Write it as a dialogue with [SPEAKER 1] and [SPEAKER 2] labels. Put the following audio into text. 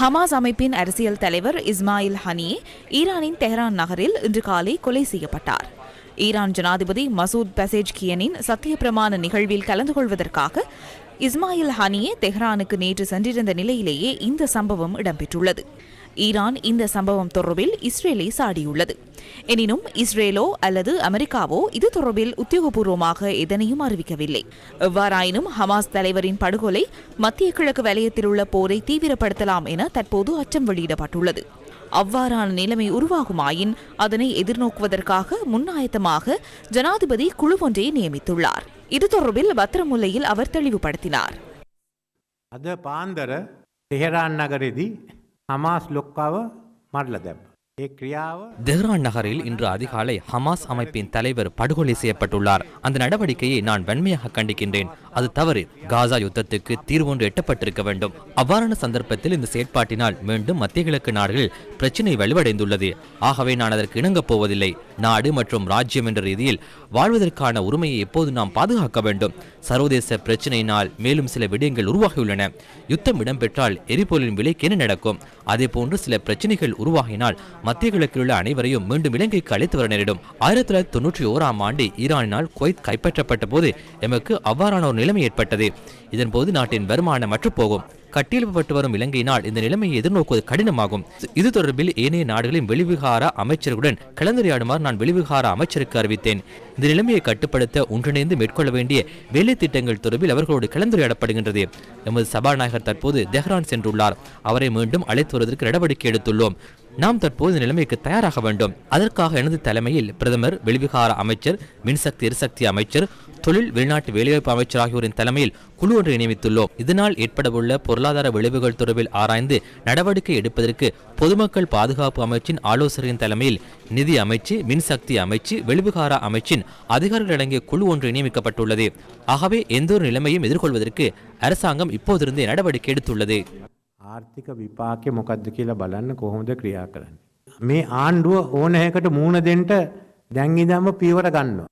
[SPEAKER 1] Hamas அமைப்பின் அரசியல் தலைவர் இஸ்மாயில் ஹனியே ஈரானின் தெஹ்ரான் நகரில் இன்று காலை கொலை செய்யப்பட்டார். ஈரான் ஜனாதிபதி மசூத் பெசேஜ்கியனின் சத்தியப்பிரமாண நிகழ்வில் கலந்து கொள்வதற்காக இஸ்மாயில் ஹனியே தெஹ்ரானுக்கு நேற்று சென்றிருந்த நிலையிலேயே இந்த சம்பவம் இடம்பெற்றுள்ளது. ஈரான் இந்த சம்பவம் தொடர்பில் இஸ்ரேலை சாடியுள்ளது. எனினும் இஸ்ரேலோ அல்லது அமெரிக்காவோ இது தொடர்பில் உத்தியோகபூர்வமாக எதனையும் அறிவிக்கவில்லை. எவ்வாறாயினும் ஹமாஸ் தலைவரின் படுகொலை மத்திய கிழக்கு வலயத்தில் உள்ள போரை தீவிரப்படுத்தலாம் என தற்போது அச்சம் வெளியிடப்பட்டுள்ளது. அவ்வாறான நிலைமை உருவாகுமாயின் அதனை எதிர்நோக்குவதற்காக முன்னாயத்தமாக ஜனாதிபதி குழு ஒன்றை நியமித்துள்ளார். இது தொடர்பில் பத்திரமுல்லையில் அவர் தெளிவுபடுத்தினார்.
[SPEAKER 2] அத நகரதி අමාස් ලොක්කාව මරලා දැම්මා.
[SPEAKER 3] தெஹ்ரான் நகரில் இன்று அதிகாலை ஹமாஸ் அமைப்பின் தலைவர் படுகொலை செய்யப்பட்டுள்ளார். அந்த நடவடிக்கையை நான் வன்மையாக கண்டிக்கின்றேன். அது தவறு. காசா யுத்தத்துக்கு தீர்வொன்று எட்டப்பட்டிருக்க வேண்டும். அவ்வாறான சந்தர்ப்பத்தில் இந்த செயற்பாட்டினால் மீண்டும் மத்திய கிழக்கு நாடுகளில் பிரச்சினை வலுவடைந்துள்ளது. ஆகவே நான் அதற்கு இணங்கப் போவதில்லை. நாடு மற்றும் ராஜ்யம் என்ற ரீதியில் வாழ்வதற்கான உரிமையை எப்போது நாம் பாதுகாக்க வேண்டும்? சர்வதேச பிரச்சினையினால் மேலும் சில விடயங்கள் உருவாகியுள்ளன. யுத்தம் இடம்பெற்றால் எரிபொருளின் விலைக்கு என்ன நடக்கும்? அதே போன்று சில பிரச்சினைகள் உருவாகினால் மத்திய கிழக்கில் உள்ள அனைவரையும் மீண்டும் இலங்கைக்கு அழைத்து வர நேரிடும். ஆயிரத்தி தொள்ளாயிரத்தி தொன்னூற்றி ஓராம் ஆண்டு ஈரானினால் குவைத் கைப்பற்றப்பட்ட போது எமக்கு அவ்வாறான ஒரு நிலைமை ஏற்பட்டது. இதன்போது நாட்டின் வருமானம் அற்றுப்போகும் கட்டியெழுப்பப்பட்டு வரும் இலங்கையினால் இந்த நிலைமையை எதிர்நோக்குவது கடினமாகும். இது தொடர்பில் ஏனைய நாடுகளின் வெளிவிகார அமைச்சர்களுடன் கலந்துரையாடுமாறு நான் வெளிவிகார அமைச்சருக்கு அறிவித்தேன். இந்த நிலைமையை கட்டுப்படுத்த ஒன்றிணைந்து மேற்கொள்ள வேண்டிய வேலை திட்டங்கள் தொடர்பில் அவர்களோடு கலந்துரையாடப்படுகின்றது. எமது சபாநாயகர் தற்போது தெஹ்ரான் சென்றுள்ளார். அவரை மீண்டும் அழைத்து வருவதற்கு நடவடிக்கை எடுத்துள்ளோம். நாம் தற்போது நிலைமைக்கு தயாராக வேண்டும். அதற்காக எனது தலைமையில் பிரதமர் வெளிவிகார அமைச்சர் மின்சக்தி எரிசக்தி அமைச்சர் தொழில் வெளிநாட்டு வேலைவாய்ப்பு அமைச்சர் ஆகியோரின் தலைமையில் குழு ஒன்றை நியமித்துள்ளோம். இதனால் ஏற்படவுள்ள பொருளாதார விளைவுகள் தொடர்பில் ஆராய்ந்து நடவடிக்கை எடுப்பதற்கு பொதுமக்கள் பாதுகாப்பு அமைச்சின் ஆலோசகரின் தலைமையில் நிதி அமைச்சு மின்சக்தி அமைச்சு வெளிவிகார அமைச்சின் அதிகாரிகள் அடங்கிய குழு ஒன்று நியமிக்கப்பட்டுள்ளது. ஆகவே எந்தொரு நிலைமையும் எதிர்கொள்வதற்கு அரசாங்கம் இப்போதிருந்தே நடவடிக்கை எடுத்துள்ளது.
[SPEAKER 2] ආර්ථික විපාකය මොකක්ද කියලා බලන්න කොහොමද ක්‍රියා කරන්න. මේ ආණ්ඩුව ඕනෑකට මූුණ දෙන්ට දැංගිදම්ම පීවර ගන්නවා.